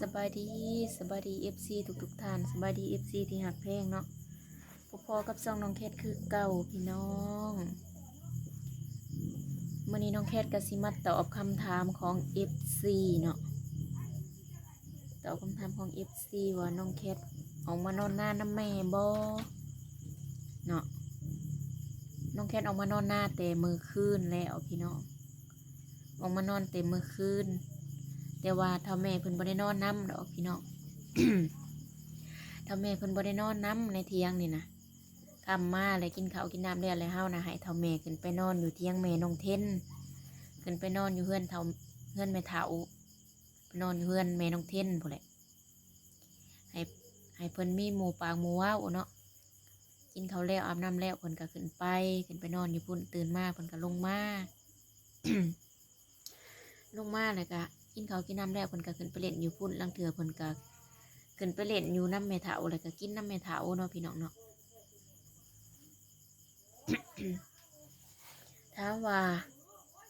สบายดีสบายดีเอฟซีทุกทุกๆท่านสบายดีเอฟซีที่หักเพลงเนาะพอๆกับซองน้องแคทคือเก่าพี่น้องมื่อนี้น้องแคทกสิมาตอบคำถามของเอฟซีเนาะตอบคำถามของเอฟซีว่าน้องแคทออกมานอนหน้าน้ำแม่บ่เนาะน้องแคทออกมานอนหน้าแต่มือคืนแล้วพี่น้องออกมานอนแต่มือคืน แต่ว่าเท่าแม่เพิ่นบ่ได้นอนน้ำดอกพี่น้องเท่าแม่เพิ่นบ่ได้นอนน้ำในเที่ยงนี่นะคำมาเลยกินข้าวกินน้ำแล้วแล้วเฮานะให้เท่าแม่ขึ้นไปนอนอยู่เที่ยงแม่น้องเทนขึ้นไปนอนอยู่เฮือนเท่าเฮือนแม่เฒ่าไปนอนอยู่เฮือนแม่น้องเทนพุ่นแหละให้ให้เพิ่นมีหมูปากหมูว้าวเนาะกินข้าวแล้วอาบน้ำแล้วเพิ่นก็ขึ้นไปขึ้นไปนอนอยู่พุ่นตื่นมาเพิ่นก็ลงมาลงมาเลยก็ กินเขากินน้ำแล้วเพิ่นก็ขึ้นไปเล่นอยู่พุ่นลังเถื่อเพิ่นก็ขึ้นไปเล่นอยู่น้ำแม่เฒ่าเลยก็กินน้ำแม่เฒ่าเนาะพี่น้องเนาะถามว่า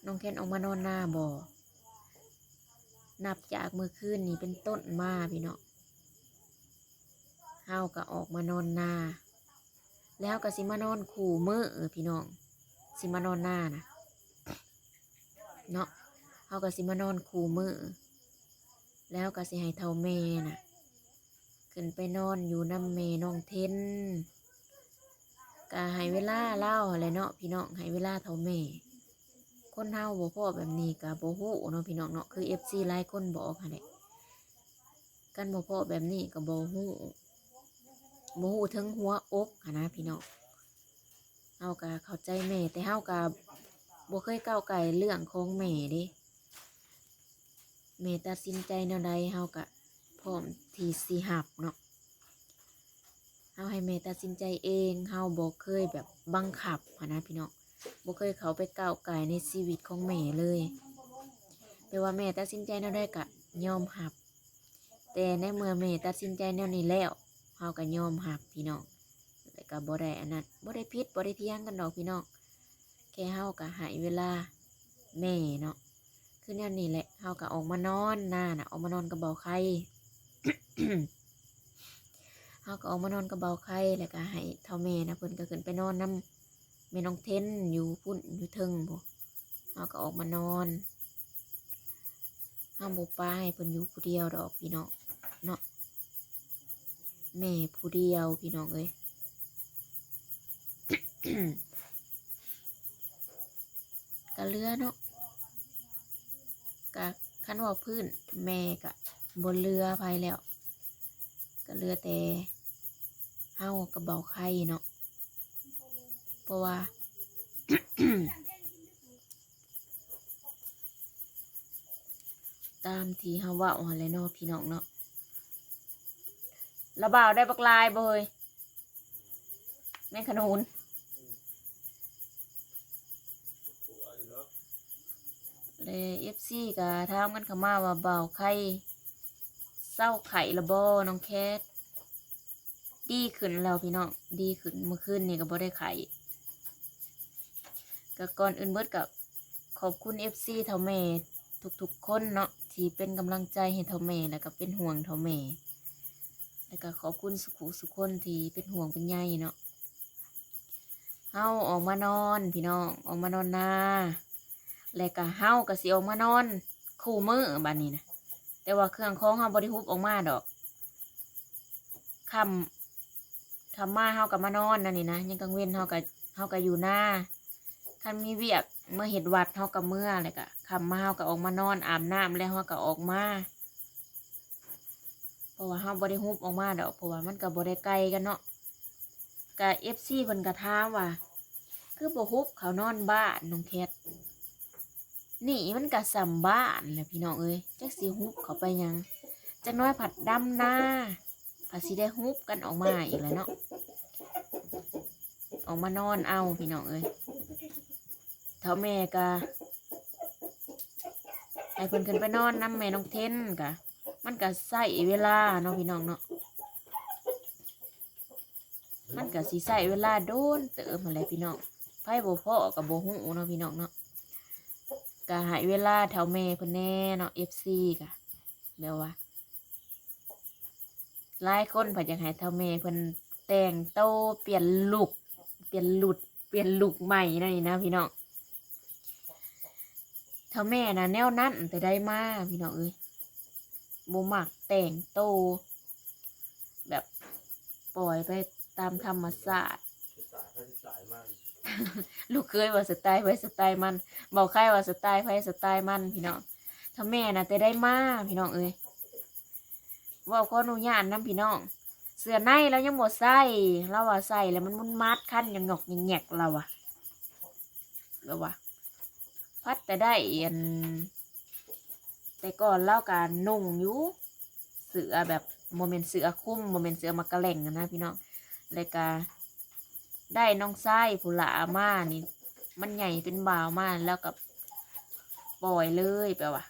น้องแคนออกมานอนหน้าบ่อนับจากเมื่อคืนนี้เป็นต้นมาพี่น้องเฮาก็ออกมานอนหน้า แล้วก็สิมานอนขู่มือพี่น้อง สิมานอนหน้านะเนาะ เขาก็สิมานอนคูมือแล้วก็สิให้เท่าแม่น่ะ ขึ้นไปนอนอยู่น้ำแม่น้องเทนก็ให้เวลาเล่าอะไรเนาะพี่น้องให้เวลาเท่าแม่คนเฮาบ่พอแบบนี้ก็บ่ฮู้เนาะพี่น้องเนาะคือ FC หลายคนบอกหั่นแหละกันบ่พอแบบนี้ก็บ่ฮู้บ่ฮู้ถึงหัวอกหันนะพี่น้องเฮาก็เข้าใจแม่แต่เฮาก็บ่เคยก้าวไก่เรื่องของแม่เด้ แม่ตัดสินใจแนวใดเฮากะพร้อมที่สิหับเนาะเฮาให้แม่ตัดสินใจเองเฮาบ่เคยแบบบังคับหั้นนะพี่น้องบ่เคยเขาไปก้าวไก่ในชีวิตของแม่เลยแต่ว่าแม่ตัดสินใจแนวใดกะยอมหับ แต่ในเมื่อแม่ตัดสินใจแนวนี้แล้วเฮาก็ยอมหับพี่น้องแต่ก็บ่ได้อันนั้นบ่ได้ผิดบ่ได้เถียงกันดอกพี่น้องแค่เฮาก็ให้เวลาแม่เนาะ คือแนวนี้แหละเฮาก็ออกมานอนหน้าน่ะออกมานอนกับเบาไข่เฮาก็ออกมานอนกับเบาไข่แล้วก็ให้เท่าแม่นะเพิ่นก็ขึ้นไปนอนนํแม่น้องเทนอยู่พุ่นอยู่เทิงบ่เฮาก็ออกมานอนเฮามบ่ปาให้เพิ่นอยู่ผู้เดียวดอกพี่น้องเนาะแม่ผู้เดียวพี่น้องเอ้ยก็เลือเนาะ กะคันว่าพื้นแม่กะบนเรือไปแล้ว ก็เรือแต่เฮากับเบาไข่เนาะเพราะว่าตามที่เฮาว่าหั่นแหละเนาะพี่น้องเนาะระบาวได้บักลายบ่เฮยแม่ขนุน เลยเอฟซีก็ถามกันเข้ามาว่าเบาไข่เศร้าไข่ละบ่น้องแคทดีขึ้นแล้วพี่น้องดีขึ้นเมื่อคืนนี่ก็บ่ได้ไข่ก็ก่อนอื่นเบิดกับขอบคุณเอฟซีเท่าแม่ทุกๆคนเนาะที่เป็นกำลังใจให้เท่าแม่แล้วก็เป็นห่วงเท่าแม่แล้วก็ขอบคุณสุขุสุขคนที่เป็นห่วงเป็นใยเนาะเฮาออกมานอนพี่น้องออกมานอนนา แล้วก็เฮาก็สิออกมานอน คู่มือบัดนี้นะแต่ว่าเครื่องของเฮาบ่ได้ฮุบออกมาดอกคำคำมาเฮาก็มานอนนั่นนี่นะยังกลางเว้นเฮาก็เฮาก็อยู่หน้าคันมีเวียกเมื่อเฮ็ดวัดเฮาก็เมื่อแล้วก็คำมาเฮาก็ออกมานอนอาบน้ำแล้วเฮาก็ออกมาเพราะว่าเฮาบ่ได้ฮุบออกมาดอกเพราะว่ามันก็บ่ได้ไกลกันเนาะก็ FC เพิ่นก็ถามว่าคือบ่ฮุบเขานอนบ้านน้องแคท นี่มันกะสัมบ้านแหละพี่น้องเอ้ยจักสิฮุบเขาไปยังจักหน้อยผัดดำหน้าผัดสิได้ฮุบกันออกมาอีกแล้วเนาะออกมานอนเอาพี่น้องเอ้ยเท่าแม่กะให้เพิ่นขึ้นไปนอนน้ำแม่น้องเทนกะ มันกะใส่เวลาเนาะพี่น้องเนาะมันกะสิใส่เวลาโดนเติมอะไรพี่น้องไพ่โบพ่อกับโบหูเนาะพี่น้องเนาะ ก็หายเวลาแถวเมย์พิ่นแน่เนาะ FC กะแบบว่าหลายคนเพิ่นอยากห้เท่าแม่เพิ่นแต่งโตเปลี่ยนลุคเปลี่ยนหลุดเปลี่ยนลุคใหม่นั่นนี่นะพี่น้องเท่าแม่นะแนวนั้นแต่ได้มาพี่น้องเอ้ยบ่มักแต่งโตแบบปล่อยไปตามธรรมชาติสายไปสายมาก ลูกเคยว่าสไตล์ไว้สไตล์มันบอกใครว่าสไตล์ไว้สไตล์มันพี่น้องถ้าแม่น่ะแต่ได้มาพี่น้องเอ้ยว่าขออนุญาตนํพี่น้อง เสื้อในเรายังบ่ใส่เราว่าใส่แล้วมันมุนมัดขั้นยังหงอกยังแงกเราอะเราว่าพัดแต่ได้อันแต่ก่อนเล่าการนุ่งอยู่เสือแบบโมเมนต์เสือคุ้มโมเมนต์เสือมากระแหล่งนะพี่น้องเลยกา ได้น้องไส้ผู้หลามานี่ มันใหญ่เป็นบ่าวมาแล้วกับปล่อยเลยแปลว่า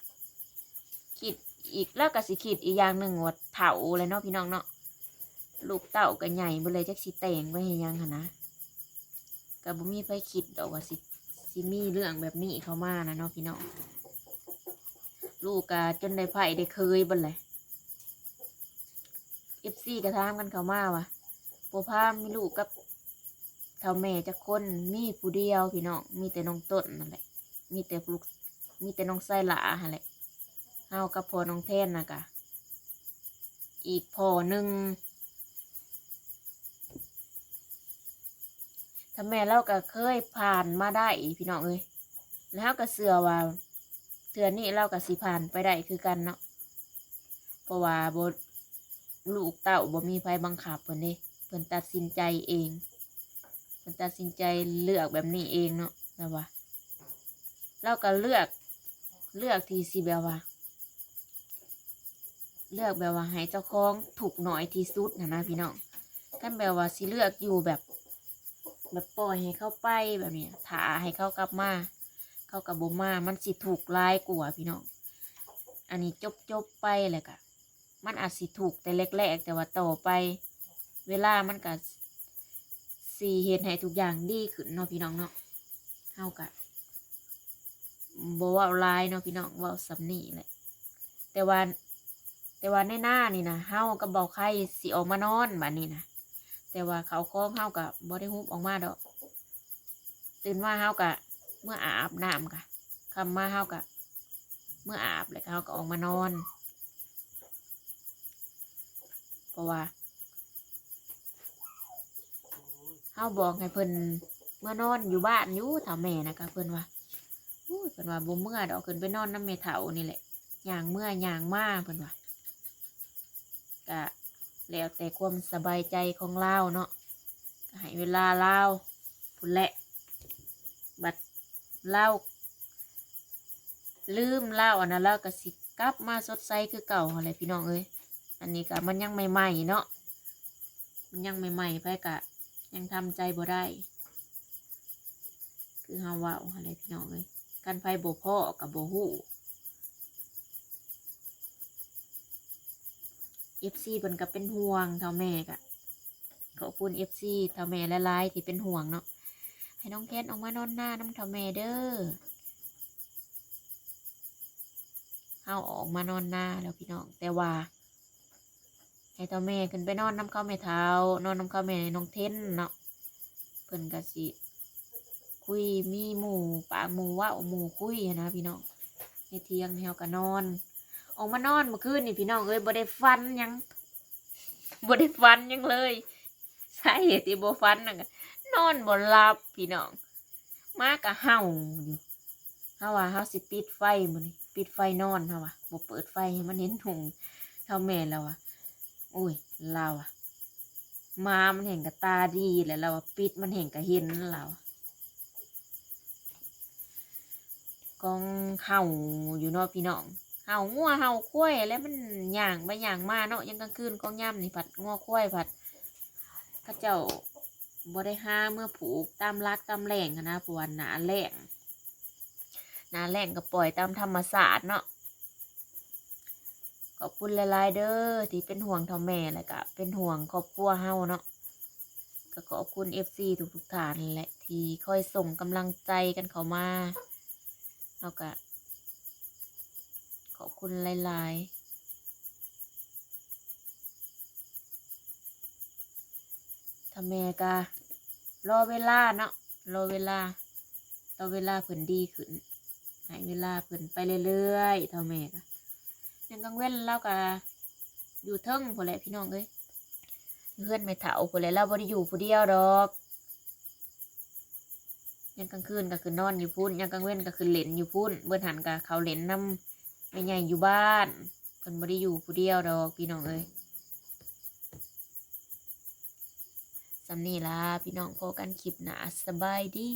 คิดอีกแล้วก็สิคิดอีกอย่างหนึ่งว่าเถาเลยเนาะพี่น้องเนาะลูกเต่าก็ใหญ่เบ่เลยจักสิแต่งไว้ให้ยังหนนะก็บ่มีไผคิดดอกว่าสิสิมีเรื่องแบบนี้เข้ามานะเนาะพี่น้องลูกก็จนได้ไผได้เคยบ่เลยเอฟซีก็ถามกันเข้ามาว่าโปพามีลูกกับ เท่าแม่จะคนมีผู้เดียวพี่น้องมีแต่น้องต้นนั่นแหละมีแต่ลูกมีแต่น้องไส้หลาหั่นแหละเฮากับพ่อน้องแท่นนะกะอีกพ่อหนึ่งถ้าแม่เราก็เคยผ่านมาได้พี่น้องเอ้ยแล้วก็เสือว่าเทือนนี้เราก็สิผ่านไปได้คือกันเนาะเพราะว่าบลูกเต้าบ่มีไฟบังคับเพิ่นเด้เพิ่นตัดสินใจเอง มันตัดสินใจเลือกแบบนี้เองเนาะแบบว่าเราก็เลือกเลือกทีสิแบบว่า เลือกแบบว่าให้เจ้าของถูกหน่อยที่สุดนะนะพี่น้องกันแบบว่าสิเลือกอยู่แบบ แบบปล่อยให้เข้าไปแบบนี้ถาให้เข้ากลับมา เข้ากับบมา มันสิถูกลายกว่าพี่น้องอันนี้จบจบไปแหละกะมันอาจสิถูกแต่แรกๆแต่ว่าต่อไป เวลามันก็ สีเห็นให้ทุกอย่างดีขึ้นเนาะพี่น้องเนาะเฮากะบเว่าหลายเนาะพี่น้องว่าสำนีแหละแต่ว่าแต่ว่าในหน้านี่นะเฮาก็บอกใครสิออกมานอนบัดนี้นะแต่ว่าเขาคล้องเฮากะบ่ได้ฮุบออกมาดอก ตื่นว่าเฮากะเมื่ออาบน้ำกะคำมาเฮากะเมื่ออาบแล้วเฮาก็ออกมานอน เพราะว่า เฮาบอกให้เพิ่นเมื่อนอนอยู่บ้านอยู่ถาแม่นะคะเพิ่นว่าอู้ยเพิ่นว่าบ่เมื่อดอกขึ้นไปนอนน้ำแม่เฒ่านี่แหละย่างเมื่อย่างมาเพิ่นว่าก็แล้วแต่ความสบายใจของเราเนาะให้เวลาเราพุ่นแหละ บัดเล่าลืมเล่าอันนั้นแล้วก็สิกลับมาสดใสคือเก่าอะไรพี่น้องเอ้ยอันนี้ก็มันยังใหม่ๆเนาะมันยังใหม่ๆไปกะ ยังทำใจบ่ได้ คือฮาว่าอะไรพี่น้องเลยกันไฟบ่พ่อกับบ่หูเอฟซีเพิ่นก็เป็นห่วงเท่าแม่กะขอบคุณเอฟซีเท่าแม่ละลายที่เป็นห่วงเนาะให้น้องแคทออกมานอนหน้าน้ำเท่าแม่เด้อเฮาออกมานอนหน้าแล้วพี่น้องแต่ว่า ให้เท่าแม่ขึ้นไปนอนน้ำข้าวแม่เท้านอนน้ำข้าวแม่น้องเทนเนาะเพิ่นก็สิ คุยมีหมู่ปากหมู่ว่าหมู่คุยนะพี่น้องในเที่ยงเฮาก็นอนออกมานอนเมื่อคืนนี่พี่น้องเอ้ยบ่ได้ฟันยังบ่ได้ฟันยังเลยสาเหตุที่บ่ฟันน่ะก็นอนบ่หลับพี่น้องมากะเห่าอยู่เฮาว่าเฮาสิปิดไฟมื้อนี้ปิดไฟนอนเฮาว่าบ่เปิดไฟให้มันเห็นหุงเท่าแม่แล้วอะ อุ้ยเราอะมามันเห็นกับตาดีแหละเราปิดมันเห็นกับเห็นเรากองเห่าอยู่นาะพี่น้องเห่างัวเห่าควายแล้วมันย่างไปย่างมาเนาะยังกลางคืนกองย่ำนี่ผัดงัวควายผัดเข้าเจ้าบ่ได้ห้าเมื่อผูกตามรักตามแหล่งนะเพว่าหนาแหล่งหนาแหล่งก็ปล่อยตามธรรมศาสตร์เนาะ ขอบคุณหลายๆเด้อที่เป็นห่วงทอมแม่แล้วก็เป็นห่วงครอบครัวเฮาเนาะก็ขอบคุณเอฟซีทุกๆท่านแหละที่คอยส่งกำลังใจกันเข้ามาแล้วก็ขอบคุณหลายาแม่กะรอเวลาเนาะรอเวลาต่อเวลาเพิ่นดีขึ้นให้เวลาเพิ่นไปเรื่อยๆท่าแม่กะ ยังกังเว้นเรากะอยู่เทิงพุ่นแหละพี่น้องเอ้ยเพื่อนไม่เถาพุ่นแหละเราบ่ได้อยู่ผู้เดียวดอก ยังกลางคืนก็คือนอนอยู่พุ่นยังกลางเว้นก็คือเล่นอยู่พุ่นเบิ่นหันกับเขาเล่นน้ำไม่ใหญ่อยู่บ้านเพิ่นบ่ได้อยู่ผู้เดียวดอกพี่น้องเอ้ยสำนี่ล่ะพี่น้องพอกันคลิปหนาสบายดี